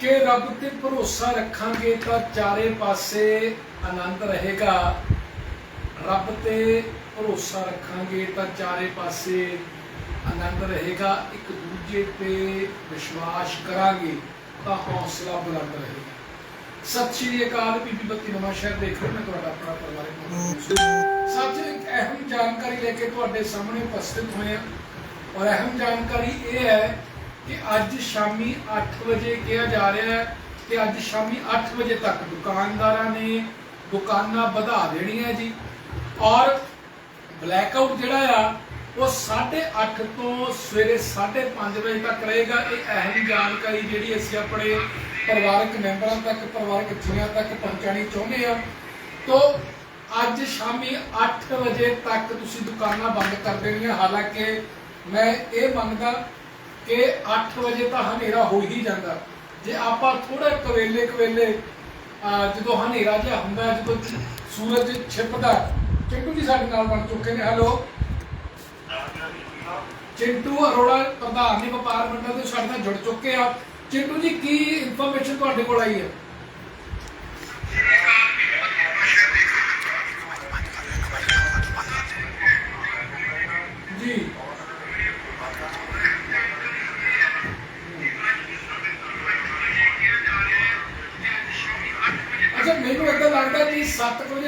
ਕਿ ਰੱਬ ਤੇ ਭਰੋਸਾ ਰੱਖਾਂਗੇ ਤਾਂ ਚਾਰੇ ਪਾਸੇ ਆਨੰਦ ਰਹੇਗਾ। ਰੱਬ ਤੇ ਭਰੋਸਾ ਰੱਖਾਂਗੇ ਤਾਂ ਚਾਰੇ ਪਾਸੇ ਆਨੰਦ ਰਹੇਗਾ। ਇੱਕ ਦੂਜੇ ਤੇ ਵਿਸ਼ਵਾਸ ਕਰਾਂਗੇ ਤਾਂ ਹੌਸਲਾ ਬੁਲੰਦ ਰਹੇਗਾ। ਸਤਿ ਸ਼੍ਰੀ ਅਕਾਲ, ਬੀਬੀ ਬੱਤੀ ਨਵਾਂ ਸ਼ਹਿਰ ਦੇਖ ਰਹੇ ਮੈਂ ਤੁਹਾਡਾ ਆਪਣਾ ਪਰਿਵਾਰਕ ਮੈਂਬਰ ਸਾਥੀਓ, ਇੱਕ ਅਹਿਮ ਜਾਣਕਾਰੀ ਲੈ ਕੇ ਤੁਹਾਡੇ ਸਾਹਮਣੇ ਉਪਸਥਿਤ ਹੋਏ ਹਾਂ। ਔਰ ਅਹਿਮ ਜਾਣਕਾਰੀ ਇਹ ਹੈ ਕਿ ਅੱਜ ਸ਼ਾਮੀ 8 ਵਜੇ ਕਿਹਾ ਜਾ ਰਿਹਾ ਹੈ ਕਿ ਅੱਜ ਸ਼ਾਮੀ 8 ਵਜੇ ਤੱਕ ਦੁਕਾਨਦਾਰਾਂ ਨੇ ਦੁਕਾਨਾਂ ਵਧਾ ਦੇਣੀਆਂ ਜੀ। ਔਰ ਬਲੈਕਆਊਟ ਜਿਹੜਾ ਆ, ਉਹ 8:30 ਤੋਂ ਸਵੇਰੇ 5:30 ਵਜੇ ਤੱਕ ਰਹੇਗਾ। ਇਹ ਅਹਿਮ ਜਾਣਕਾਰੀ ਜਿਹੜੀ ਅਸੀਂ ਆਪਣੇ ਪਰਿਵਾਰਕ ਮੈਂਬਰਾਂ ਤੱਕ, ਪਰਿਵਾਰਕ ਜੀਆਂ ਤੱਕ ਪਹੁੰਚਾਣੀ ਚਾਹੁੰਦੇ ਆ ਤੋਂ ਅੱਜ ਸ਼ਾਮੀ 8 ਵਜੇ ਤੱਕ ਤੁਸੀਂ ਦੁਕਾਨਾਂ ਬੰਦ ਕਰ ਦੇਣੀਆਂ। ਹਾਲਾਂਕਿ ਮੈਂ ਇਹ ਮੰਨਦਾ ਕਿ 8 ਵਜੇ ਤਾਂ ਹਨੇਰਾ ਹੋ ਹੀ ਜਾਂਦਾ। ਜੇ ਆਪਾਂ ਥੋੜਾ ਕਵੇਲੇ ਕਵੇਲੇ ਜਦੋਂ ਹਨੇਰਾ ਜਿਹਾ ਹੁੰਦਾ, ਜਦੋਂ ਸੂਰਜ ਛਿਪਦਾ, ਚਿੰਟੂ ਜੀ ਸਾਡੇ ਨਾਲ ਬਣ ਚੁੱਕੇ ਨੇ। ਹੈਲੋ? ਚਿੰਟੂ ਅਰੋੜਾ, ਪ੍ਰਧਾਨ ਨੇ ਵਪਾਰ ਮੰਡਲ ਦੇ ਸਾਡੇ ਨਾਲ ਜੁੜ ਚੁੱਕੇ ਆ। ਚਿੰਟੂ ਜੀ, ਕੀ ਇਨਫੋਰਮੇਸ਼ਨ ਤੁਹਾਡੇ ਕੋਲ ਆਈ ਹੈ?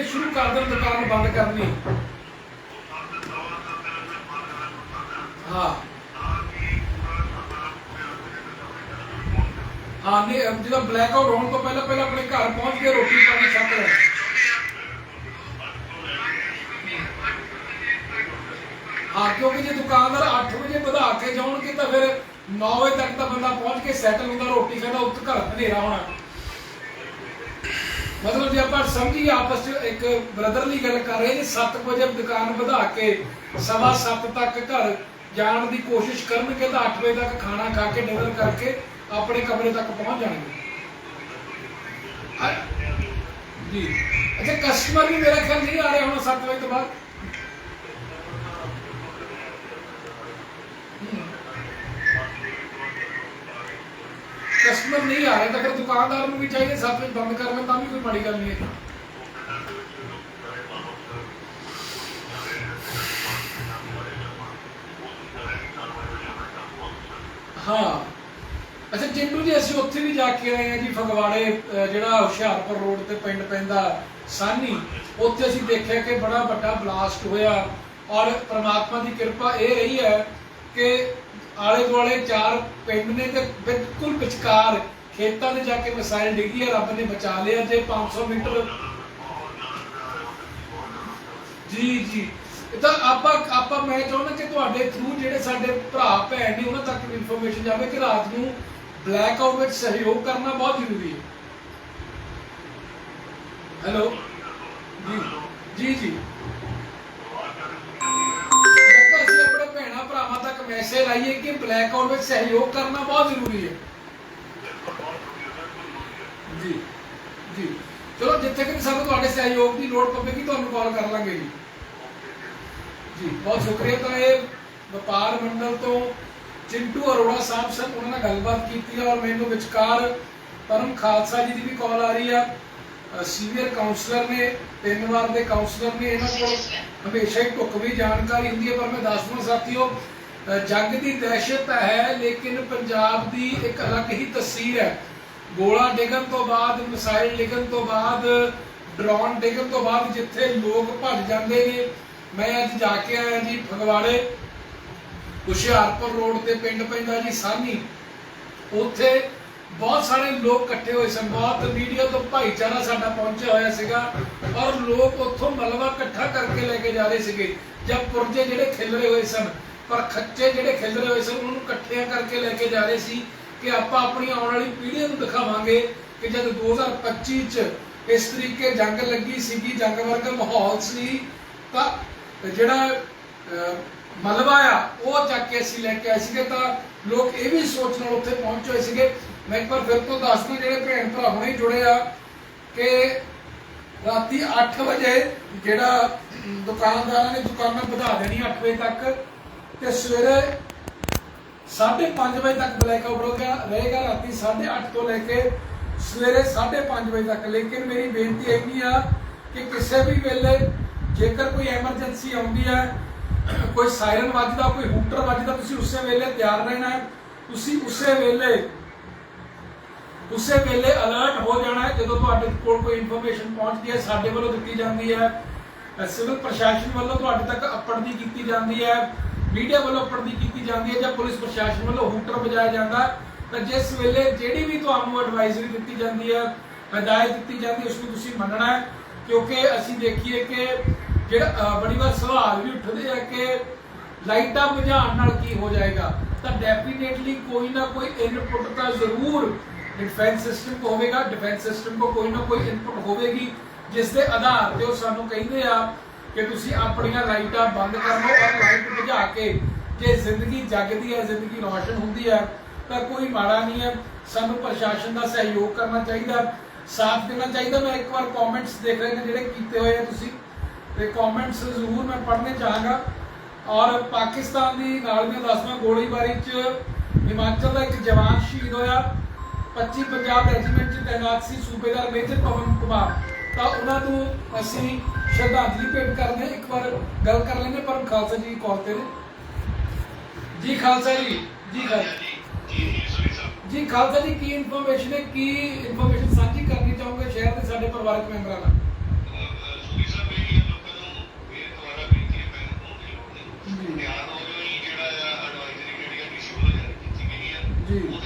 ਸ਼ੁਰੂ ਕਰ ਦੇਣ ਦੁਕਾਨ ਬੰਦ ਕਰਨੀ। ਹਾਂ। ਹਾਂ, ਨਹੀਂ ਜਦੋਂ ਬਲੈਕ ਆਊਟ ਹੋਣ ਤੋਂ ਪਹਿਲਾਂ ਪਹਿਲਾਂ ਆਪਣੇ ਘਰ ਪਹੁੰਚ ਕੇ ਰੋਟੀ ਪਾਣੀ ਛਕ ਲੈ ਹਾਂ, ਕਿਉਂਕਿ ਜੇ ਦੁਕਾਨਦਾਰ 8 ਵਜੇ ਵਧਾ ਕੇ ਜਾਣਗੇ ਤਾਂ ਫਿਰ 9 ਵਜੇ ਤੱਕ ਤਾਂ ਬੰਦਾ ਪਹੁੰਚ ਕੇ ਸੈਟਲ ਹੁੰਦਾ, ਰੋਟੀ ਖਾਂਦਾ, ਉੱਥੇ ਘਰ ਹਨੇਰਾ ਹੋਣਾ। ਮਤਲਬ ਜੇ ਆਪਾਂ ਸਮਝੀਏ ਆਪਸ ਵਿੱਚ ਇੱਕ ਬ੍ਰਦਰਲੀ ਗੱਲ ਕਰ ਰਹੇ ਨੇ 7 ਵਜੇ ਦੁਕਾਨ ਵਧਾ ਕੇ ਸਵਾ 7 ਤੱਕ ਘਰ ਜਾਣ ਦੀ ਕੋਸ਼ਿਸ਼ ਕਰਨਗੇ ਤਾਂ 8 ਵਜੇ ਤੱਕ ਖਾਣਾ ਖਾ ਕੇ ਡਿਨਰ ਕਰਕੇ ਆਪਣੇ ਕਮਰੇ ਤੱਕ ਪਹੁੰਚ ਜਾਣਗੇ। ਜੀ। ਅੱਛਾ ਕਸਟਮਰ ਵੀ ਮੇਰਾ ਖਿਆਲ ਨਹੀਂ ਆ ਰਿਹਾ ਹੁਣ 7 ਵਜੇ ਤੋਂ ਬਾਅਦ। ਕਸਟਮਰ ਨਹੀਂ ਆ ਰਿਹਾ ਤਾਂ ਫਿਰ ਦੁਕਾਨਦਾਰ ਨੂੰ ਵੀ ਚਾਹੀਦਾ 7 ਵਜੇ ਬੰਦ ਕਰਨਾ, ਤਾਂ ਵੀ ਕੋਈ ਮਾੜੀ ਗੱਲ ਨਹੀਂ ਹੈ ਹਾਂ। ਅੱਛਾ ਜਿੰਦੂ ਜੀ, ਅਸੀਂ ਉੱਥੇ ਵੀ ਜਾ ਕੇ ਆਏ ਆ ਜੀ, ਫਗਵਾੜੇ ਜਿਹੜਾ ਹੁਸ਼ਿਆਰਪੁਰ ਰੋਡ ਤੇ ਪਿੰਡ ਪੈਂਦਾ, ਸਾਨੀ। ਉੱਥੇ ਅਸੀਂ ਦੇਖਿਆ ਕਿ ਬੜਾ ਵੱਡਾ ਬਲਾਸਟ ਹੋਇਆ ਔਰ ਪ੍ਰਮਾਤਮਾ ਦੀ ਕਿਰਪਾ ਇਹ ਰਹੀ ਹੈ ਕਿ ਆਲੇ ਦੁਆਲੇ ਚਾਰ ਪਿੰਡ ਨੇ ਤੇ ਬਿਲਕੁਲ ਵਿਚਕਾਰ ਖੇਤਾਂ ਦੇ ਜਾ ਕੇ ਮਿਸਾਈਲ ਡਿੱਗੀ ਹੈ ਰੱਬ ਨੇ ਬਚਾ ਲਿਆ ਜੇ 500 ਮੀਟਰ ਜੀ ਜੀ। ਤਾਂ ਆਪਾਂ ਆਪਾਂ, ਮੈਂ ਚਾਹੁੰਦਾ ਕਿ ਤੁਹਾਡੇ ਥਰੂ ਜਿਹੜੇ ਸਾਡੇ ਭਰਾ, ਭੈਣ ਨੇ, ਉਹਨਾਂ ਤੱਕ ਇਨਫੋਰਮੇਸ਼ਨ ਜਾਵੇ ਕਿ ਰਾਤ ਨੂੰ ਬਲੈਕ ਆਊਟ ਵਿੱਚ ਸਹਿਯੋਗ ਕਰਨਾ ਬਹੁਤ ਜ਼ਰੂਰੀ ਹੈ। ਹੈਲੋ ਜੀ ਜੀ ਜੀ। ਭਰਾਵਾਂ ਤੱਕ ਮੈਸੇਜ ਲਾਈਏ ਕਿ ਬਲੈਕ ਆਊਟ ਵਿੱਚ ਸਹਿਯੋਗ ਕਰਨਾ ਜੀ ਜੀ ਚਲੋ ਜਿੱਥੇ ਕਿ ਸਾਨੂੰ ਤੁਹਾਡੇ ਸਹਿਯੋਗ ਦੀ ਲੋੜ ਪਵੇਗੀ ਤੁਹਾਨੂੰ ਕਾਲ ਕਰ ਲਾਂਗੇ ਜੀ ਜੀ ਬਹੁਤ ਸ਼ੁਕਰੀਆ ਤਾਂ ਇਹ ਵਪਾਰ ਮੰਡਲ ਤੋਂ ਚਿੰਟੂ ਅਰੋੜਾ ਸਾਹਿਬ ਸਨ ਉਹਨਾਂ ਨਾਲ ਗੱਲਬਾਤ ਕੀਤੀ ਔਰ ਮੈਨੂੰ ਵਿਚਕਾਰ ਪਰਮ ਖਾਲਸਾ ਜੀ ਦੀ ਵੀ ਕਾਲ ਆ ਰਹੀ ਆ ਸੀਨੀਅਰ ਕਾਉਂਸਲਰ ਨੇ ਤਿੰਨ ਵਾਰ ਦੇ ਕਾਉਂਸਲਰ ਨੇ ਇਹਨਾਂ ਕੋਲ ਹਮੇਸ਼ਾ ਹੀ ਢੁਕਵੀਂ ਜਾਣਕਾਰੀ ਹੁੰਦੀ ਹੈ ਪਰ ਮੈਂ ਦੱਸ ਦਵਾਂ ਸਾਥੀਓ ਜੰਗ ਦੀ ਦਹਿਸ਼ਤ ਹੈ, ਲੇਕਿਨ ਪੰਜਾਬ ਦੀ ਇੱਕ ਅਲੱਗ ਹੀ ਤਸਵੀਰ ਹੈ। ਗੋਲਾ ਡਿੱਗਣ ਤੋਂ ਬਾਅਦ, ਮਿਸਾਈਲ ਡਿੱਗਣ ਤੋਂ ਬਾਅਦ, ਡਰੋਨ ਡਿੱਗਣ ਤੋਂ ਬਾਅਦ ਜਿੱਥੇ ਲੋਕ ਭੱਜ ਜਾਂਦੇ ਨੇ, ਮੈਂ ਅੱਜ ਜਾ ਕੇ ਆਇਆ ਜੀ ਫਗਵਾੜੇ। ਹੁਸ਼ਿਆਰਪੁਰ ਰੋਡ ਤੇ ਪਿੰਡ ਪੈਂਦਾ ਜੀ ਸਾਨੀ। ਉੱਥੇ ਬਹੁਤ ਸਾਰੇ ਲੋਕ ਇਕੱਠੇ ਹੋਏ ਸਨ। ਬਹੁਤ ਮੀਡੀਆ ਤੋਂ ਭਾਈਚਾਰਾ ਸਾਡਾ ਪਹੁੰਚਿਆ ਹੋਇਆ ਸੀਗਾ ਔਰ ਲੋਕ ਉੱਥੋਂ ਮਲਬਾ ਇਕੱਠਾ ਕਰਕੇ ਲੈ ਕੇ ਜਾ ਰਹੇ ਸੀਗੇ ਜਾਂ ਪੁਰਜੇ ਜਿਹੜੇ ਖਿਲਰੇ ਹੋਏ ਸਨ। ਪਰ ਖੱਚੇ ਜਿਹੜੇ ਖਿਲਰੇ ਹੋਏ ਸਨ ਉਹਨਾਂ ਨੂੰ ਇਕੱਠਿਆਂ ਕਰਕੇ ਲੈ ਕੇ ਜਾ ਰਹੇ ਸੀ ਕਿ ਆਪਾਂ ਆਪਣੀ ਆਉਣ ਵਾਲੀ ਪੀੜ੍ਹੀ ਨੂੰ ਦਿਖਾਵਾਂਗੇ ਕਿ ਜਦ 2025 ਚ ਇਸ ਤਰੀਕੇ ਜੰਗ ਲੱਗੀ ਸੀਗੀ, ਜੰਗ ਵਰਗਾ ਮਾਹੌਲ ਸੀ, ਤਾਂ ਜਿਹੜਾ ਮਲਬਾ ਆ, ਉਹ ਚੱਕ ਕੇ ਅਸੀਂ ਲੈ ਕੇ ਆਏ ਸੀਗੇ। ਤਾਂ ਲੋਕ ਇਹ ਵੀ ਸੋਚ ਨਾਲ ਉੱਥੇ ਪਹੁੰਚ ਹੋਏ ਸੀਗੇ। ਮੈਂ ਇੱਕ ਵਾਰ ਫਿਰ ਤੋਂ ਦੱਸਦਾ, ਜਿਹੜੇ ਭੈਣ ਭਰਾ ਹੁਣੇ ਜੁੜੇ ਆ, ਕਿ ਰਾਤੀ 8 ਵਜੇ ਜਿਹੜਾ ਦੁਕਾਨਦਾਰਾਂ ਨੇ ਦੁਕਾਨਾਂ ਵਧਾ ਦੇਣੀ 8 ਵਜੇ ਤੱਕ ਤੇ ਸਵੇਰੇ 5:30 ਵਜੇ ਤੱਕ ਬਲੈਕ ਆਊਟ ਰਹੇਗਾ ਰਹੇਗਾ ਰਾਤੀ 8:30 ਤੋਂ ਲੈ ਕੇ ਸਵੇਰੇ 5:30 ਵਜੇ ਤੱਕ। ਲੇਕਿਨ ਮੇਰੀ ਬੇਨਤੀ ਹੈਗੀ ਆ ਕਿ ਕਿਸੇ ਵੀ ਵੇਲੇ ਜੇਕਰ ਕੋਈ ਐਮਰਜੈਂਸੀ ਆਉਂਦੀ ਹੈ, ਕੋਈ ਸਾਇਰਨ ਵੱਜਦਾ, ਕੋਈ ਹੂਟਰ ਵੱਜਦਾ, ਤੁਸੀਂ ਉਸੇ ਵੇਲੇ ਤਿਆਰ ਰਹਿਣਾ ਹੈ। ਤੁਸੀਂ ਉਸੇ ਵੇਲੇ ਉਸੇ ਵੇਲੇ ਅਲਰਟ ਹੋ ਜਾਣਾ ਹੈ ਜਦੋਂ ਤੁਹਾਡੇ ਕੋਲ ਕੋਈ ਇਨਫੋਰਮੇਸ਼ਨ ਪਹੁੰਚਦੀ ਹੈ, ਸਾਡੇ ਵੱਲੋਂ ਦਿੱਤੀ ਜਾਂਦੀ ਹੈ। ਸਿਵਲ ਪ੍ਰਸ਼ਾਸਨ ਵੱਲੋਂ ਤੁਹਾਡੇ ਤੱਕ ਅਪੜਦੀ ਕੀਤੀ ਜਾਂਦੀ ਹੈ। ਮੀਡੀਆ ਵੱਲੋਂ ਅਪੜਦੀ ਕੀਤੀ ਜਾਂਦੀ ਹੈ ਜਾਂ ਪੁਲਿਸ ਪ੍ਰਸ਼ਾਸਨ ਵੱਲੋਂ ਹੂਟਰ ਵਜਾਇਆ ਜਾਂਦਾ ਤਾਂ ਜਿਸ ਵੇਲੇ ਜਿਹੜੀ ਵੀ ਤੁਹਾਨੂੰ ਐਡਵਾਈਜ਼ਰੀ ਦਿੱਤੀ ਜਾਂਦੀ ਹੈ, ਹਦਾਇਤ ਦਿੱਤੀ ਜਾਂਦੀ ਉਸ ਨੂੰ ਤੁਸੀਂ ਮੰਨਣਾ ਹੈ, ਕਿਉਂਕਿ ਅਸੀਂ ਦੇਖੀਏ ਕਿ ਜਿਹੜਾ ਬੜੀ ਵਾਰ ਸਵਾਲ ਵੀ ਉੱਠਦੇ ਆ ਕਿ ਲਾਈਟਾਂ ਬੁਝਾਉਣ ਨਾਲ ਕੀ ਹੋ ਜਾਏਗਾ। ਤਾਂ ਡੈਫੀਨੇਟਲੀ ਕੋਈ ਨਾ ਕੋਈ ਇਨਪੁਟ ਤਾਂ ਜ਼ਰੂਰ ਡਿਫੈਂਸ ਸਿਸਟਮ ਕੋ ਹੋਵੇਗਾ ਡਿਫੈਂਸ ਸਿਸਟਮ ਕੋ ਕੋਈ ਨਾ ਕੋਈ ਇਨਪੁਟ ਹੋਵੇਗੀ, ਜਿਸ ਦੇ ਆਧਾਰ ਤੇ ਉਹ ਸਾਨੂੰ ਕਹਿੰਦੇ ਆ ਕਿ ਤੁਸੀਂ ਆਪਣੀਆਂ ਲਾਈਟਾਂ ਬੰਦ ਕਰ ਲਓ ਔਰ ਲਾਈਟ ਬੁਝਾ ਕੇ ਜੇ ਜ਼ਿੰਦਗੀ ਜਗਦੀ ਹੈ, ਜ਼ਿੰਦਗੀ ਰੌਸ਼ਨ ਹੁੰਦੀ ਹੈ, ਤਾਂ ਕੋਈ ਮਾੜਾ ਨਹੀਂ ਹੈ। ਸਾਨੂੰ ਪ੍ਰਸ਼ਾਸਨ ਦਾ ਸਹਿਯੋਗ ਕਰਨਾ ਚਾਹੀਦਾ। ਸਾਥ ਦੇਣਾ ਚਾਹੀਦਾ। ਮੈਂ ਇੱਕ ਵਾਰ ਕਮੈਂਟਸ ਦੇਖ ਰਹੇ ਨੇ ਜਿਹੜੇ ਕੀਤੇ ਹੋਏ ਆ ਤੁਸੀਂ। ਤੇ ਕਮੈਂਟਸ ਜ਼ਰੂਰ ਮੈਂ ਪੜ੍ਹਨੇ ਚਾਹਾਂਗਾ। ਔਰ ਪਾਕਿਸਤਾਨ ਦੀ ਨਾਲ ਦੀਆਂ ਦਸਵਾਂ ਗੋਲੀਬਾਰੀ 'ਚ ਹਿਮਾਚਲ ਦਾ ਇੱਕ ਜਵਾਨ ਸ਼ਹੀਦ ਹੋਇਆ। 25 ਪੰਜਾਬ ਰੈਜੀਮੈਂਟ 'ਚ ਤੈਨਾਤ ਸੀ ਸੂਬੇਦਾਰ ਮੇਜਰ ਪਵਨ ਕੁਮਾਰ। ਤਾਂ ਉਹਨਾਂ ਨੂੰ ਅਸੀਂ ਸ਼ਰਧਾਂਜਲੀ ਭੇਟ ਕਰਦੇ ਹਾਂ। ਇੱਕ ਵਾਰ ਗੱਲ ਕਰ ਲੈਂਦੇ ਪਰਮ ਖਾਲਸਾ ਜੀ ਕਾਲ ਤੇ। ਨੇ ਜੀ ਖਾਲਸਾ ਜੀ ਜੀ ਖਾਲਸਾ ਜੀ। ਖਾਲਸਾ ਜੀ ਕੀ ਇਨਫੋਰਮੇਸ਼ਨ ਹੈ? ਕੀ ਇਨਫੋਰਮੇਸ਼ਨ ਸਾਂਝੀ ਕਰਨੀ ਚਾਹੋਗੇ ਸ਼ਹਿਰ ਦੇ ਸਾਡੇ ਪਰਿਵਾਰਕ ਮੈਂਬਰਾਂ ਨਾਲ? ਜੀ।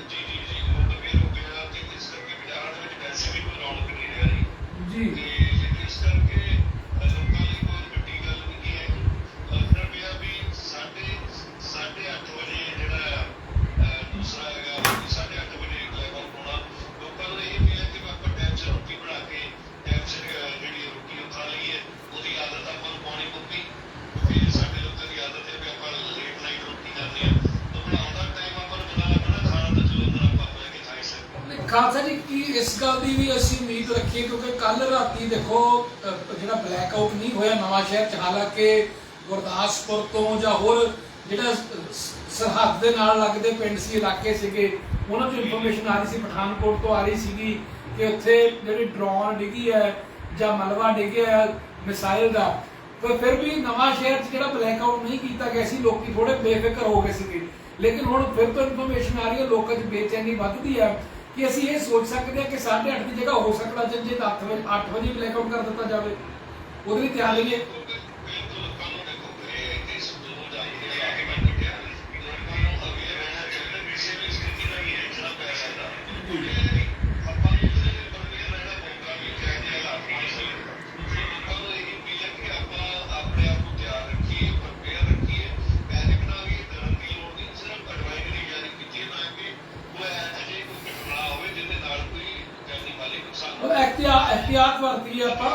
ਸ਼ਹਿਰ ਚ, ਹਾਲਾਂਕਿ ਗੁਰਦਾਸਪੁਰ ਤੋਂ ਜਾਂ ਹੋਰ ਜਿਹੜਾ ਸਰਹੱਦ ਦੇ ਨਾਲ ਲੱਗਦੇ ਪਿੰਡ ਸੀ, ਇਲਾਕੇ ਸੀਗੇ, ਉਹਨਾਂ ਤੋਂ ਇਨਫੋਰਮੇਸ਼ਨ ਆ ਰਹੀ ਸੀ। ਪਠਾਨਕੋਟ ਤੋਂ ਆ ਰਹੀ ਸੀਗੀ ਕਿ ਉੱਥੇ ਜਿਹੜੀ ਡਰੋਨ ਡਿੱਗੀ ਹੈ ਜਾਂ ਮਲਬਾ ਡਿੱਗਿਆ ਹੈ ਮਿਸਾਈਲ ਦਾ ਪਰ ਫਿਰ ਵੀ ਨਵਾਂ ਸ਼ਹਿਰ 'ਚ ਜਿਹੜਾ ਬਲੈਕ ਆਊਟ ਨਹੀਂ ਕੀਤਾ ਗਿਆ ਸੀ, ਲੋਕੀ ਥੋੜੇ ਬੇਫਿਕਰ ਹੋ ਗਏ ਸੀਗੇ। ਲੇਕਿਨ ਹੁਣ ਫਿਰ ਤੋਂ ਇਨਫੋਰਮੇਸ਼ਨ ਆ ਰਹੀ ਹੈ, ਲੋਕਾਂ 'ਚ ਬੇਚੈਨੀ ਵੱਧਦੀ ਹੈ ਕਿ ਅਸੀਂ ਇਹ ਸੋਚ ਸਕਦੇ ਹਾਂ ਕਿ 8:30 ਦੀ ਜਗ੍ਹਾ ਹੋ ਸਕਦਾ ਜੇ 8 ਵਜੇ 8 ਵਜੇ ਬਲੈਕ ਆਊਟ ਕਰ ਦਿੱਤਾ ਜਾਵੇ। ਉਹਦੇ ਲਈ ਤਿਆਰ ਰਹੀਏ। ਉਹ ਐਹਤਿਆਤ ਵਰਤੀ ਆਪਾਂ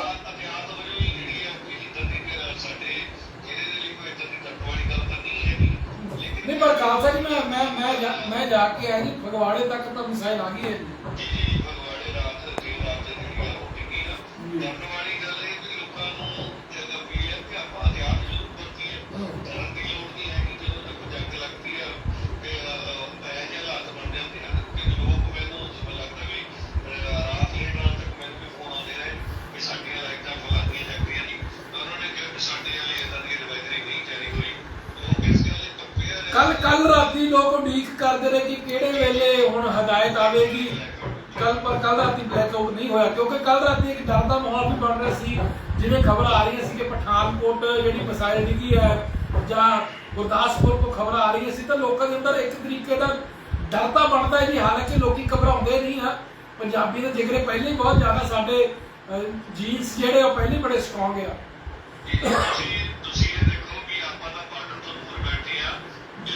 ਨਹੀਂ ਪਰ ਖਾਲਸਾ ਜੀ ਮੈਂ ਮੈਂ ਮੈਂ ਜਾ- ਮੈਂ ਜਾ ਕੇ ਆਇਆ ਜੀ ਫਗਵਾੜੇ ਤੱਕ ਤਾਂ ਮਿਸਾਈਲ ਆ ਗਈ ਹੈ ਜੀ ਕੱਲ ਕੱਲ ਰਾਤੀ ਲੋਕ ਉਡੀਕ ਕਰਦੇ ਰਹੇ ਕਿ ਕਿਹੜੇ ਵੇਲੇ ਹੁਣ ਹਦਾਇਤ ਆਵੇਗੀ। ਕੱਲ ਪਰ ਕੱਲ ਰਾਤੀ ਬਲੈਕ ਆਊਟ ਨਹੀਂ ਹੋਇਆ, ਕਿਉਂਕਿ ਕੱਲ ਰਾਤੀ ਇੱਕ ਡਰ ਦਾ ਮਾਹੌਲ ਵੀ ਬਣ ਰਿਹਾ ਸੀ। ਜਿਵੇਂ ਖਬਰ ਆ ਰਹੀ ਸੀ ਕਿ ਪਠਾਨਕੋਟ ਜਿਹੜੀ ਮਿਸਾਈਲ ਡਿੱਗੀ ਹੈ ਜਾਂ ਗੁਰਦਾਸਪੁਰ ਤੋਂ ਖਬਰ ਆ ਰਹੀ ਸੀ, ਤਾਂ ਲੋਕਾਂ ਦੇ ਅੰਦਰ ਇੱਕ ਤਰੀਕੇ ਦਾ ਡਰ ਤਾਂ ਬਣਦਾ ਹੈ ਜੀ ਹਾਲਾਂਕਿ ਲੋਕੀ ਘਬਰਾਉਂਦੇ ਨਹੀਂ ਆ। ਪੰਜਾਬੀ ਦੇ ਜਿਗਰੇ ਪਹਿਲੇ ਹੀ ਬਹੁਤ ਜ਼ਿਆਦਾ ਸਾਡੇ ਜੀਨਸ ਜਿਹੜੇ ਉਹ ਪਹਿਲੇ ਬੜੇ ਸਟਰੋਂਗ ਆ। ਤੁਸੀਂ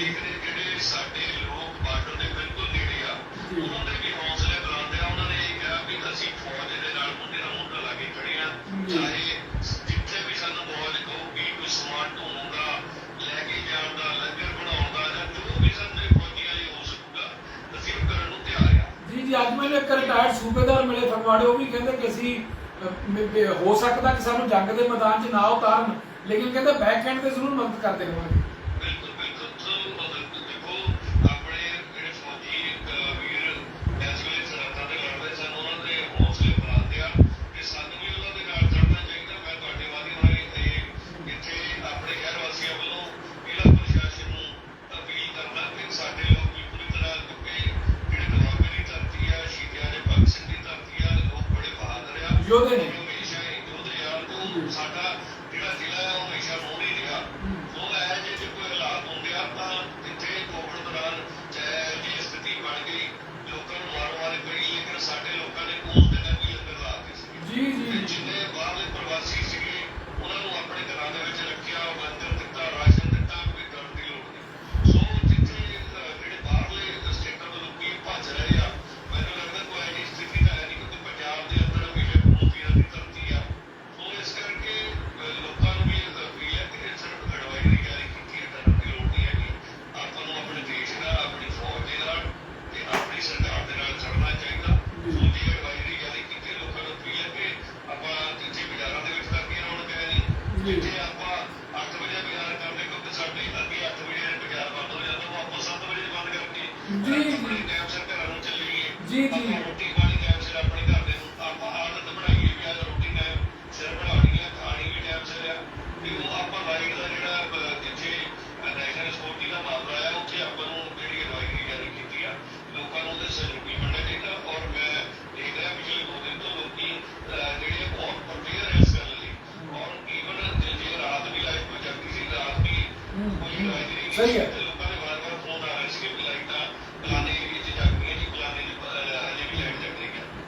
ਲੀਗ ਦੇ ਜਿਹੜੇ ਸਾਡੇ ਲੋਕ ਬਾਰਡਰ ਦੇ ਬਿਲਕੁਲ ਨੇੜੇ ਆ, ਉਹਨਾਂ ਦੇ ਵੀ ਹੌਸਲੇ ਬੁਲੰਦ ਆ। ਉਹਨਾਂ ਨੇ ਇਹ ਕਿਹਾ ਵੀ ਅਸੀਂ ਫੌਜ ਦੇ ਨਾਲ ਮੁੰਡੇ ਨਾਲ ਮੁੰਡਾ ਲਾ ਕੇ ਖੜੇ ਆ। ਚਾਹੇ ਜਿੱਥੇ ਵੀ ਸਾਨੂੰ ਫੌਜ ਕਹੂਗੀ ਕੋਈ ਸਮਾਨ ਢੋਣ ਦਾ ਲੈ ਕੇ ਜਾਣ ਦਾ ਲੰਗਰ ਬਣਾਉਣ ਦਾ ਜਾਂ ਜੋ ਵੀ ਸਾਨੂੰ ਫੌਜੀਆਂ ਲਈ ਹੋ ਸਕੂਗਾ, ਅਸੀਂ ਉਹ ਕਰਨ ਨੂੰ ਤਿਆਰ ਆ। ਜੀ ਜੀ, ਅੱਜ ਮੈਨੂੰ ਇੱਕ ਰਿਟਾਇਰਡ ਸੂਬੇਦਾਰ ਮਿਲੇ ਫਗਵਾੜੇ, ਉਹ ਵੀ ਕਹਿੰਦੇ ਕਿ ਅਸੀਂ ਹੋ ਸਕਦਾ ਕਿ ਸਾਨੂੰ ਜੰਗ ਦੇ ਮੈਦਾਨ 'ਚ ਨਾ ਉਤਾਰਨ, ਲੇਕਿਨ ਕਹਿੰਦੇ ਬੈਕਹੈਂਡ ਤੇ ਜ਼ਰੂਰ ਮਦਦ ਕਰਦੇ ਰਹਾਂਗੇ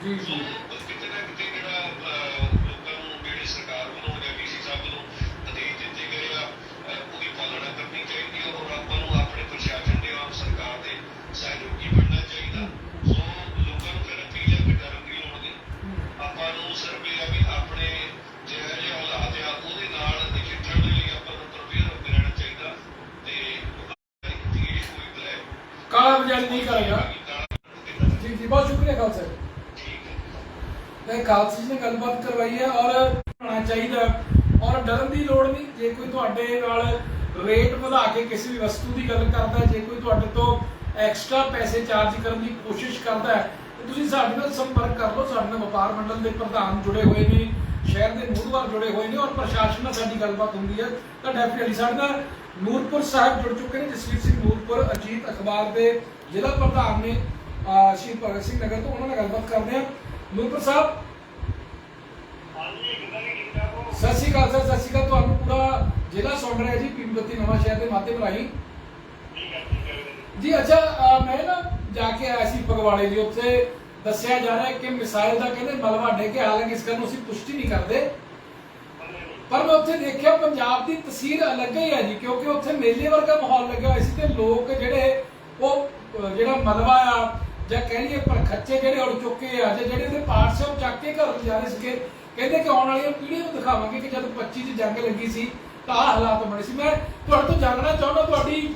dízimo. ਐਕਸਟਰਾ ਪੈਸੇ ਚਾਰਜ ਕਰਨ ਦੀ ਕੋਸ਼ਿਸ਼ ਕਰਦਾ ਹੈ। ਤੁਸੀਂ ਸਾਡੇ ਨਾਲ ਸੰਪਰਕ ਕਰ ਲਓ। ਸਾਡੇ ਨਾਲ ਵਪਾਰ ਮੰਡਲ ਦੇ ਪ੍ਰਧਾਨ ਜੁੜੇ ਹੋਏ ਨੇ, ਸ਼ਹਿਰ ਦੇ ਮੂਹਰਵਾਰ ਜੁੜੇ ਹੋਏ ਨੇ ਔਰ ਪ੍ਰਸ਼ਾਸਨ ਨਾਲ ਸਾਡੀ ਗੱਲਬਾਤ ਹੁੰਦੀ ਹੈ। ਤਾਂ ਡੈਫੀਨਿਟਲੀ ਸਾਡੇ ਨਾਲ ਨੂਰਪੁਰ ਸਾਹਿਬ ਜੁੜ ਚੁੱਕੇ ਨੇ, ਜਸਵੀਰ ਸਿੰਘ ਨੂਰਪੁਰ, ਅਜੀਤ ਅਖਬਾਰ ਦੇ ਜ਼ਿਲ੍ਹਾ ਪ੍ਰਧਾਨ ਨੇ ਸ਼੍ਰੀ ਭਗਤ ਸਿੰਘ ਨਗਰ ਤੋਂ ਉਹਨਾਂ ਨਾਲ ਗੱਲਬਾਤ ਕਰਦੇ ਆ ਨੂਰਪੁਰ ਸਾਹਿਬ। ਸਤਿ ਸ਼੍ਰੀ ਅਕਾਲ ਸਤਿ ਸ਼੍ਰੀ ਅਕਾਲ। ਤੁਹਾਨੂੰ ਪੂਰਾ ਜ਼ਿਲ੍ਹਾ ਸੁਣ ਰਿਹਾ ਜੀ ਪੀਪਲਤੀ ਨਵਾਂ ਸ਼ਹਿਰ ਦੇ ਮਾਧਿਅਮ ਰਾਹੀਂ। ਠੀਕ ਹੈ। ਜੀ, ਅੱਛਾ ਮੈਂ ਨਾ ਜਾ ਕੇ ਆਇਆ ਸੀ ਫਗਵਾੜੇ ਦੇ ਉੱਥੇ ਦੱਸਿਆ ਜਾ ਰਿਹਾ ਹੈ ਕਿ ਮਿਸਾਈਲ ਦਾ ਕਹਿੰਦੇ ਮਲਵਾ ਡਿੱਗੇ ਹਾਲਾਂਕਿ ਇਸ ਗੱਲ ਨੂੰ ਪੁਸ਼ਟੀ ਨਹੀਂ ਕਰਦੇ। ਪਰ ਮੈਂ ਉੱਥੇ ਦੇਖਿਆ ਪੰਜਾਬ ਦੀ ਤਸਵੀਰ ਅਲੱਗ ਹੀ ਹੈ ਜੀ, ਕਿਉਂਕਿ ਉੱਥੇ ਮੇਲੇ ਵਰਗਾ ਮਾਹੌਲ ਲੱਗਿਆ ਹੋਇਆ ਸੀ ਤੇ ਲੋਕ ਜਿਹੜੇ ਉਹ ਜਿਹੜਾ ਮਲਵਾ ਆ, ਜਾਂ ਕਹਿੰਦੇ ਪਰ ਖੱਚੇ ਜਿਹੜੇ ਉੜ ਚੁੱਕੇ ਆ, ਜਾਂ ਜਿਹੜੇ ਦੇ ਪਾਰਟਸ ਚੱਕ ਕੇ ਘਰ ਜਾ ਰਹੇ ਸੀਗੇ, ਕਹਿੰਦੇ ਕਿ ਆਉਣ ਵਾਲੀਆਂ ਪੀੜ੍ਹੀਆਂ ਨੂੰ ਦਿਖਾਵਾਂਗੇ ਕਿ ਜਦ 25 ਚ ਜੰਗ ਲੱਗੀ ਸੀ, ਤਾਂ ਹਾਲਾਤ ਬਣੇ ਸੀ। ਮੈਂ ਤੁਹਾਡੇ ਤੋਂ ਜਾਣਨਾ ਚਾਹੁੰਦਾ, ਤੁਹਾਡੀ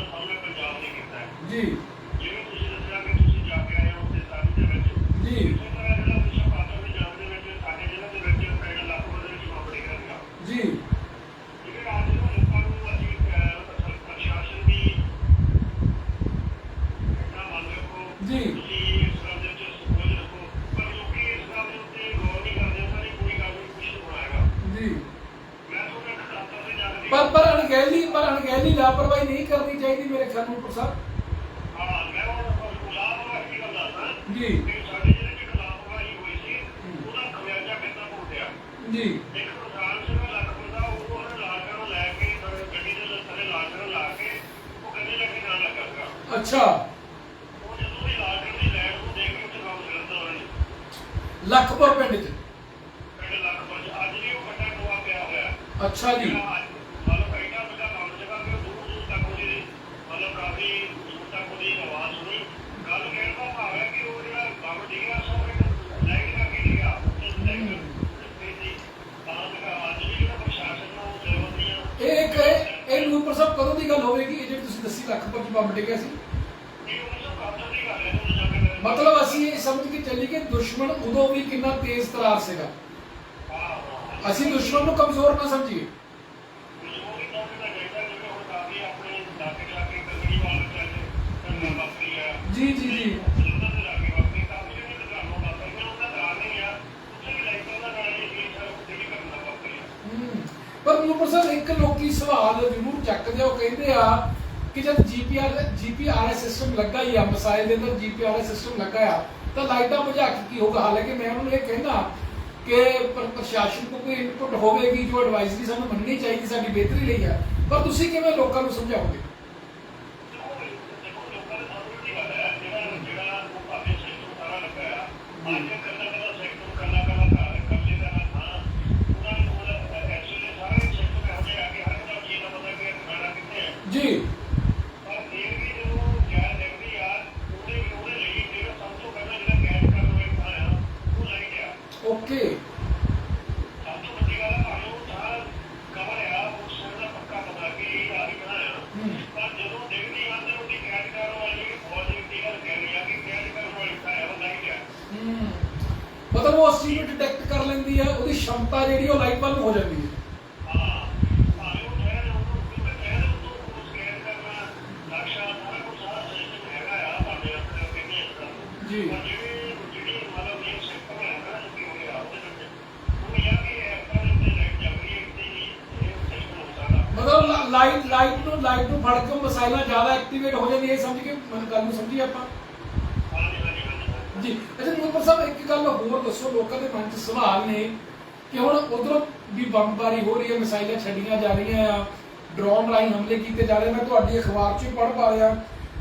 ਜੀ। ਪਰ ਅਣਗਹਿਲੀ ਪਰ ਅਣਗਹਿਲੀ ਲਾਪਰਵਾਹੀ ਨਹੀਂ ਕਰਨੀ ਚਾਹੀਦੀ ਮੇਰੇ ਖਿਆਲ ਨੂੰ ਪ੍ਰਸਾਦ ਲਿਖਿਆ ਸੀ? ਮਤਲਬ ਅਸੀਂ ਇਹ ਸਮਝ ਕੇ ਚੱਲੀ ਕਿ ਦੁਸ਼ਮਣ ਉਦੋਂ ਵੀ ਕਿੰਨਾ ਤੇਜ਼ ਤਰਾਰ ਸੀਗਾ। ਅਸੀਂ ਦੁਸ਼ਮਣ ਨੂੰ ਕਮਜ਼ੋਰ ਨਾ ਸਮਝੀਏ। ਜੀ ਜੀ ਜੀ ਪਰ ਨੂਰ ਪ੍ਰਸਾਦ ਇੱਕ ਲੋਕੀ ਸਵਾਲ ਜ਼ਰੂਰ ਚੱਕਦੇ ਉਹ ਕਹਿੰਦੇ ਆ कि जब जीपीआर जीपीआरएस सिस्टम लग या मसाइल के अंदर जीपीआरएस सिस्टम लग तो लाइटा बुझा की होगा हालाँकि मैं उन्होंने यह कहना कि प्रशासन को कोई इनपुट होगी जो एडवाइजरी सू मननी चाहिए साड़ी बेहतरी ली है पर तुम कि समझाओगे Thank you. ਸਾਲ ਜ਼ਿਆਦਾ ਐਕਟੀਵੇਟ ਹੋ ਜਾਂਦੀ ਹੈ ਸਮਝ ਕੇ ਮਨ ਗੱਲ ਨੂੰ ਸਮਝੀ ਆਪਾਂ। ਜੀ, ਅੱਛਾ ਨੂਰਪੁਰ ਸਾਹਿਬ, ਇੱਕ ਗੱਲ ਹੋਰ ਦੱਸੋ, ਲੋਕਾਂ ਦੇ ਮਨ 'ਚ ਸਵਾਲ ਨੇ ਕਿ ਹੁਣ ਉਧਰੋਂ ਵੀ ਬੰਬਾਰੀ ਹੋ ਰਹੀ ਹੈ, ਮਿਸਾਈਲਾਂ ਛੱਡੀਆਂ ਜਾ ਰਹੀਆਂ ਆ ਡਰੋਨ ਰਾਹੀਂ ਹਮਲੇ ਕੀਤੇ ਜਾ ਰਹੇ ਮੈਂ ਤੁਹਾਡੀ ਅਖਬਾਰ 'ਚ ਪੜ੍ਹ ਪਾ ਰਿਹਾ।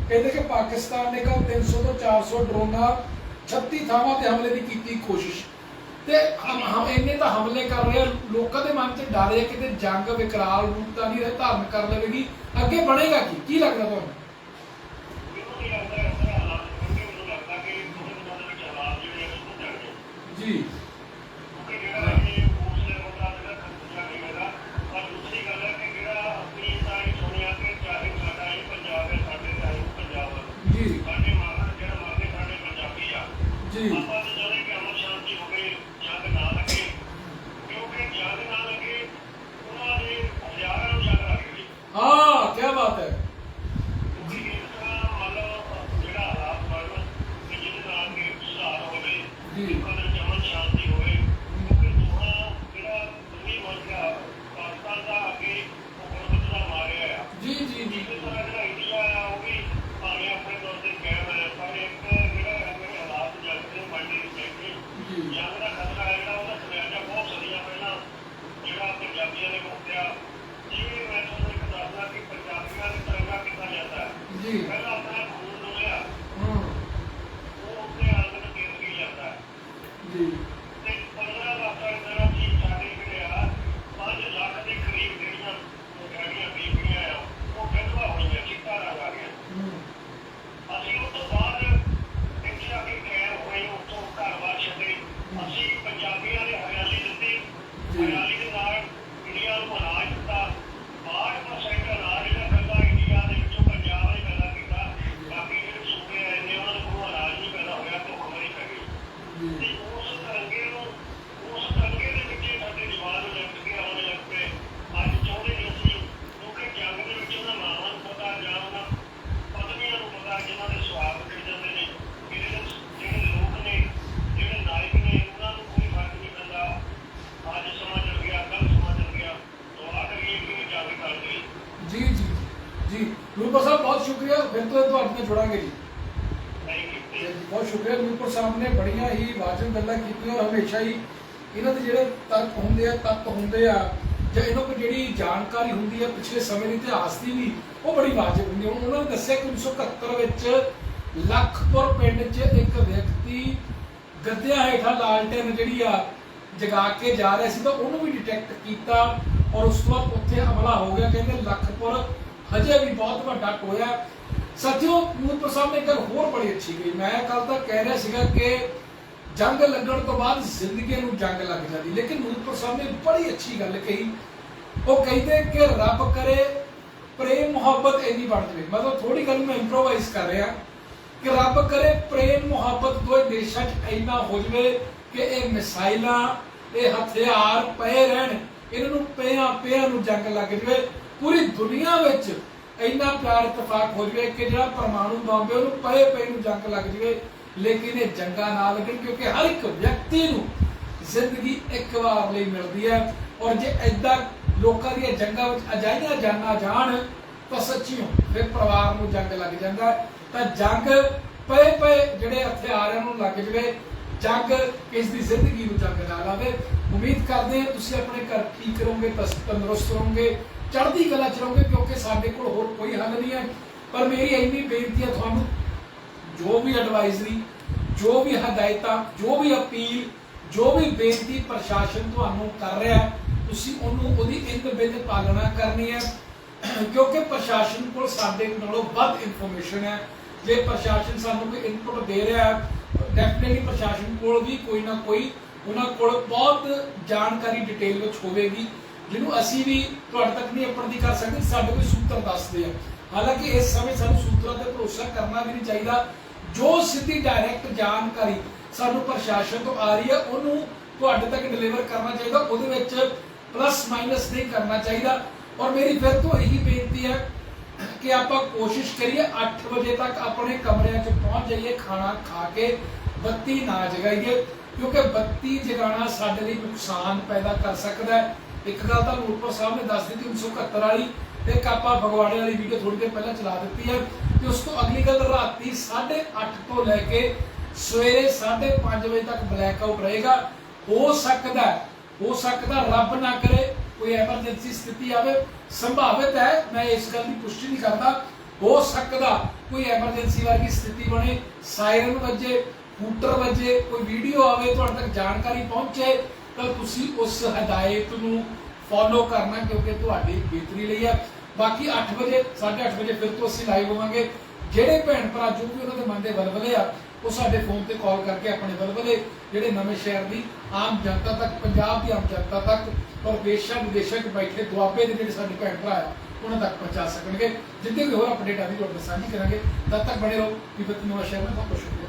ਕਹਿੰਦੇ ਕਿ ਪਾਕਿਸਤਾਨ ਨੇ ਕੱਲ 300 ਤੋਂ 400 ਡਰੋਨਾਂ 36 ਥਾਵਾਂ ਤੇ ਹਮਲੇ ਦੀ ਕੀਤੀ ਕੋਸ਼ਿਸ਼। ਤੇ ਹਮ ਇੰਨੇ ਤਾਂ ਹਮਲੇ ਕਰ ਰਹੇ ਆ ਲੋਕਾਂ ਦੇ ਮਨ 'ਚ ਡਰ ਹੈ ਕਿਤੇ ਜੰਗ ਵਿਕਰਾਲ ਰੂਪ ਤਾਂ ਨਹੀਂ ਧਾਰਨ ਕਰ ਲਵੇਗੀ ਅੱਗੇ ਬਣੇਗਾ ਕੀ? ਕੀ ਲੱਗਦਾ ਤੁਹਾਨੂੰ? ਜੀ। ਜੀ। ਹੁੰਦੇ ਆ ਜਾਂ ਇਹਨਾਂ ਕੋਲ ਜਿਹੜੀ ਜਾਣਕਾਰੀ ਹੁੰਦੀ ਹੈ ਪਿਛਲੇ ਸਮੇਂ ਦੇ ਇਤਿਹਾਸ ਦੀ ਵੀ, ਉਹ ਬੜੀ ਵਾਜਬ ਹੁੰਦੀ ਹੈ ਉਹਨਾਂ ਨੇ ਦੱਸਿਆ ਕਿ 1971 ਵਿੱਚ ਲਖਪੁਰ ਪਿੰਡ 'ਚ ਇੱਕ ਵਿਅਕਤੀ ਗੱਦਿਆ ਹੇਠਾਂ ਲਾਲਟੈਨ ਜਿਹੜੀ ਆ ਜਗਾ ਕੇ ਜਾ ਰਿਹਾ ਸੀ ਤਾਂ ਉਹਨੂੰ ਵੀ ਡਿਟੈਕਟ ਕੀਤਾ ਔਰ ਉਸ ਤੋਂ ਬਾਅਦ ਉੱਥੇ ਹਮਲਾ ਹੋ ਗਿਆ। ਕਹਿੰਦੇ ਲਖਪੁਰ ਹਜੇ ਵੀ ਬਹੁਤ ਵੱਡਾ ਟੋਇਆ। ਸਾਥੀਓ ਨੂਰਪੁਰ ਸਾਹਿਬ ਨੇ ਇੱਕ ਹੋਰ ਬੜੀ ਅੱਛੀ ਗਈ ਮੈਂ ਕੱਲ ਤਾਂ ਕਹਿ ਰਿਹਾ ਸੀਗਾ ਕਿ ਜੰਗ ਲੱਗਣ ਤੋਂ ਬਾਅਦ ਜ਼ਿੰਦਗੀ ਨੂੰ ਜੰਗ ਲੱਗ ਜਾਂਦੀ। ਲੇਕਿਨ ਨੂਰਪੁਰ ਸਾਹਿਬ ਨੇ ਬੜੀ ਅੱਛੀ ਗੱਲ ਕਹੀ। ਉਹ ਕਹਿੰਦੇ ਕਿ ਰੱਬ ਕਰੇ, ਪ੍ਰੇਮ, ਮੁਹੱਬਤ ਇੰਨੀ ਬਣ ਜਾਵੇ। ਮਤਲਬ ਥੋੜੀ ਗੱਲ ਮੈਂ ਇੰਪਰੋਵਾਈਜ਼ ਕਰ ਰਿਹਾ ਕਿ ਰੱਬ ਕਰੇ, ਪ੍ਰੇਮ, ਮੁਹੱਬਤ ਦੋਏ ਦੇਸ਼ਾਂ 'ਚ ਇੰਨਾ ਹੋ ਜਵੇ ਕਿ ਇਹ ਮਿਸਾਈਲਾਂ, ਇਹ ਹਥਿਆਰ ਪਏ ਰਹਿਣ। ਇਹਨਾਂ ਨੂੰ ਪਿਆਂ ਪਿਆਂ ਨੂੰ ਜੰਗ ਲੱਗ ਜਾਵੇ। ਪੂਰੀ ਦੁਨੀਆ ਵਿੱਚ ਇੰਨਾ ਪਿਆਰ ਇਤਫਾਕ ਹੋ ਜਵੇ ਕਿ ਜਿਹੜਾ ਪਰਮਾਣੂ ਬੰਬੇ ਉਹਨੂੰ ਪਏ ਪਏ ਨੂੰ ਜੰਗ ਲੱਗ ਜਵੇ। ਲੇਕਿਨ ਇਹ ਜੰਗਾਂ ਨਾ ਲੱਗਣ ਕਿਉਂਕਿ ਹਰ ਇੱਕ ਵਿਅਕਤੀ ਨੂੰ ਜ਼ਿੰਦਗੀ ਇੱਕ ਵਾਰ ਲਈ ਮਿਲਦੀ ਹੈ। ਔਰ ਜੇ ਐਦਾਂ ਲੋਕਾਂ ਦੀਆਂ ਜੰਗਾਂ ਵਿੱਚ ਅਜਾਈਆਂ ਜਾਣਾ ਜਾਣ, ਤਾਂ ਸੱਚੀਓ ਫਿਰ ਪਰਿਵਾਰ ਨੂੰ ਜੰਗ ਲੱਗ ਜਾਂਦਾ ਤਾਂ ਜੰਗ ਪਏ ਪਏ ਜਿਹੜੇ ਹਥਿਆਰਾਂ ਨੂੰ ਲੱਗ ਜਵੇ। ਜੰਗ ਕਿਸ ਦੀ ਜ਼ਿੰਦਗੀ ਨੂੰ ਜੰਗ ਨਾ ਲਾਵੇ। ਉਮੀਦ ਕਰਦੇ ਹਾਂ ਤੁਸੀਂ ਆਪਣੇ ਘਰ ਠੀਕ ਕਰੋਗੇ ਤੰਦਰੁਸਤ ਰਹੋਗੇ, ਚੜ੍ਹਦੀ ਕਲਾ ਚ ਰਹੋਗੇ, ਕਿਉਂਕਿ ਸਾਡੇ ਕੋਲ ਹੋਰ ਕੋਈ ਹੱਲ ਨਹੀਂ ਹੈ। ਪਰ ਮੇਰੀ ਇੰਨੀ ਬੇਨਤੀ ਹੈ, ਤੁਹਾਨੂੰ ਜੋ ਵੀ ਐਡਵਾਈਜ਼ਰੀ ਜੋ ਵੀ ਹਦਾਇਤਾਂ, ਜੋ ਵੀ ਅਪੀਲ ਜੋ ਵੀ ਬੇਨਤੀ ਪ੍ਰਸ਼ਾਸਨ ਤੁਹਾਨੂੰ ਕਰ ਰਿਹਾ ਤੁਸੀਂ ਉਹਨੂੰ ਉਹਦੀ ਇੱਕ ਬਿੰਦ ਪਾਲਣਾ ਕਰਨੀ ਹੈ। ਕਿਉਂਕਿ ਪ੍ਰਸ਼ਾਸਨ ਕੋਲ ਸਾਡੇ ਨਾਲੋਂ ਵੱਧ ਇਨਫੋਰਮੇਸ਼ਨ ਹੈ। ਜੇ ਪ੍ਰਸ਼ਾਸਨ ਸਾਨੂੰ ਕੋਈ ਇਨਪੁਟ ਦੇ ਰਿਹਾ ਹੈ ਡੈਫੀਨਿਟਲੀ ਪ੍ਰਸ਼ਾਸਨ ਕੋਲ ਵੀ ਕੋਈ ਨਾ ਕੋਈ ਉਹਨਾਂ ਕੋਲ ਬਹੁਤ ਜਾਣਕਾਰੀ ਡਿਟੇਲ ਵਿੱਚ ਹੋਵੇਗੀ। ਜਿਹਨੂੰ ਅਸੀਂ ਵੀ ਤੁਹਾਡੇ ਤੱਕ ਨਹੀਂ ਆਪਣ ਦੀ ਕਰ ਸਕਦੇ, ਸਾਡੇ ਕੋਈ ਸੂਤਰ ਦੱਸਦੇ ਆ। ਹਾਲਾਂਕਿ ਇਸ ਸਮੇਂ ਸਾਨੂੰ ਸੂਤਰਾਂ ਤੇ ਭਰੋਸਾ ਕਰਨਾ ਵੀ ਨਹੀਂ ਚਾਹੀਦਾ। ਜੋ ਸਿੱਧੀ ਡਾਇਰੈਕਟ ਜਾਣਕਾਰੀ ਸਾਨੂੰ ਪ੍ਰਸ਼ਾਸਨ ਤੋਂ ਆ ਰਹੀ ਹੈ, ਉਹਨੂੰ ਤੁਹਾਡੇ ਤੱਕ ਡਿਲੀਵਰ ਕਰਨਾ ਚਾਹੀਦਾ, ਉਹਦੇ ਵਿੱਚ ਪਲੱਸ ਮਾਈਨਸ ਨਹੀਂ ਕਰਨਾ ਚਾਹੀਦਾ। ਔਰ ਮੇਰੀ ਫਿਰ ਤੋਂ ਇਹੀ ਬੇਨਤੀ ਹੈ ਕਿ ਆਪਾਂ ਕੋਸ਼ਿਸ਼ ਕਰੀਏ 8 ਵਜੇ ਤੱਕ ਆਪਣੇ ਕਮਰਿਆਂ 'ਚ ਪਹੁੰਚ ਜਾਈਏ, ਖਾਣਾ ਖਾ ਕੇ ਬੱਤੀ ਨਾ ਜਗਾਈਏ, ਕਿਉਂਕਿ ਬੱਤੀ ਜਗਾਉਣਾ ਸਾਡੇ ਲਈ ਨੁਕਸਾਨ ਪੈਦਾ ਕਰ ਸਕਦਾ ਹੈ। ਇੱਕ ਗੱਲ ਤਾਂ ਨੂਰਪੁਰ ਸਾਹਿਬ ਨੇ ਦੱਸ ਦਿੱਤੀ 1971 ਵਾਲੀ ਇੱਕ ਆਪਾਂ ਫਗਵਾੜੇ ਵਾਲੀ ਵੀਡੀਓ ਥੋੜੀ ਦੇਰ ਪਹਿਲਾਂ ਚਲਾ ਦਿੱਤੀ ਹੈ ਤੇ ਉਸ ਤੋਂ ਅਗਲੀ ਗੱਲ ਰਾਤੀ 8:30 ਤੋਂ ਲੈ ਕੇ ਸਵੇਰੇ 5:30 ਵਜੇ ਤੱਕ ਬਲੈਕ ਆਊਟ ਰਹੇਗਾ। ਹੋ ਸਕਦਾ ਹੋ ਸਕਦਾ ਰੱਬ ਨਾ ਕਰੇ ਕੋਈ ਐਮਰਜੈਂਸੀ ਸਥਿਤੀ ਆਵੇ। ਸੰਭਾਵਿਤ ਹੈ, ਮੈਂ ਇਸ ਗੱਲ ਦੀ ਪੁਸ਼ਟੀ ਨਹੀਂ ਕਰਦਾ। ਹੋ ਸਕਦਾ ਕੋਈ ਐਮਰਜੈਂਸੀ ਵਰਗੀ ਸਥਿਤੀ ਬਣੇ ਸਾਇਰਨ ਵੱਜੇ ਹੂਟਰ ਵੱਜੇ, ਕੋਈ ਵੀਡੀਓ ਆਵੇ, ਤੁਹਾਡੇ ਤੱਕ ਜਾਣਕਾਰੀ ਪਹੁੰਚੇ, ਤਾਂ ਤੁਸੀਂ ਉਸ ਹਦਾਇਤ ਨੂੰ ਫੋਲੋ ਕਰਨਾ ਕਿਉਂਕਿ ਤੁਹਾਡੀ ਬਿਹਤਰੀ ਲਈ ਆ। ਬਾਕੀ 8 ਵਜੇ 8:30 ਵਜੇ ਫਿਰ ਤੋਂ ਅਸੀਂ ਲਾਈਵ ਹੋਵਾਂਗੇ। ਜਿਹੜੇ ਭੈਣ ਭਰਾ ਜੋ ਵੀ ਉਹਨਾਂ ਦੇ ਮਨ ਦੇ ਵਲਵਲੇ ਆ, ਉਹ ਸਾਡੇ ਫੋਨ ਤੇ ਕਾਲ ਕਰਕੇ ਆਪਣੇ ਵਲਵਲੇ ਜਿਹੜੇ ਨਵੇਂ ਸ਼ਹਿਰ ਦੀ ਆਮ ਜਨਤਾ ਤੱਕ, ਪੰਜਾਬ ਦੀ ਆਮ ਜਨਤਾ ਤੱਕ ਔਰ ਦੇਸ਼ਾਂ ਵਿਦੇਸ਼ਾਂ 'ਚ ਬੈਠੇ ਦੁਆਬੇ ਦੇ ਜਿਹੜੇ ਸਾਡੇ ਭੈਣ ਭਰਾ ਆ, ਉਹਨਾਂ ਤੱਕ ਪਹੁੰਚਾ ਸਕਣਗੇ। ਜਿੱਦੇ ਵੀ ਹੋਰ ਅਪਡੇਟ ਆਦੀ ਤੁਹਾਡੇ ਸਾਂਝੀ ਕਰਾਂਗੇ। ਤਦ ਤੱਕ ਬਣੇ ਰਹੋ ਕਿ ਬਤਨਵਾ ਸ਼ਹਿਰ ਨਾਲ ਬਹੁਤ ਸ਼ੁਕਰੀਆ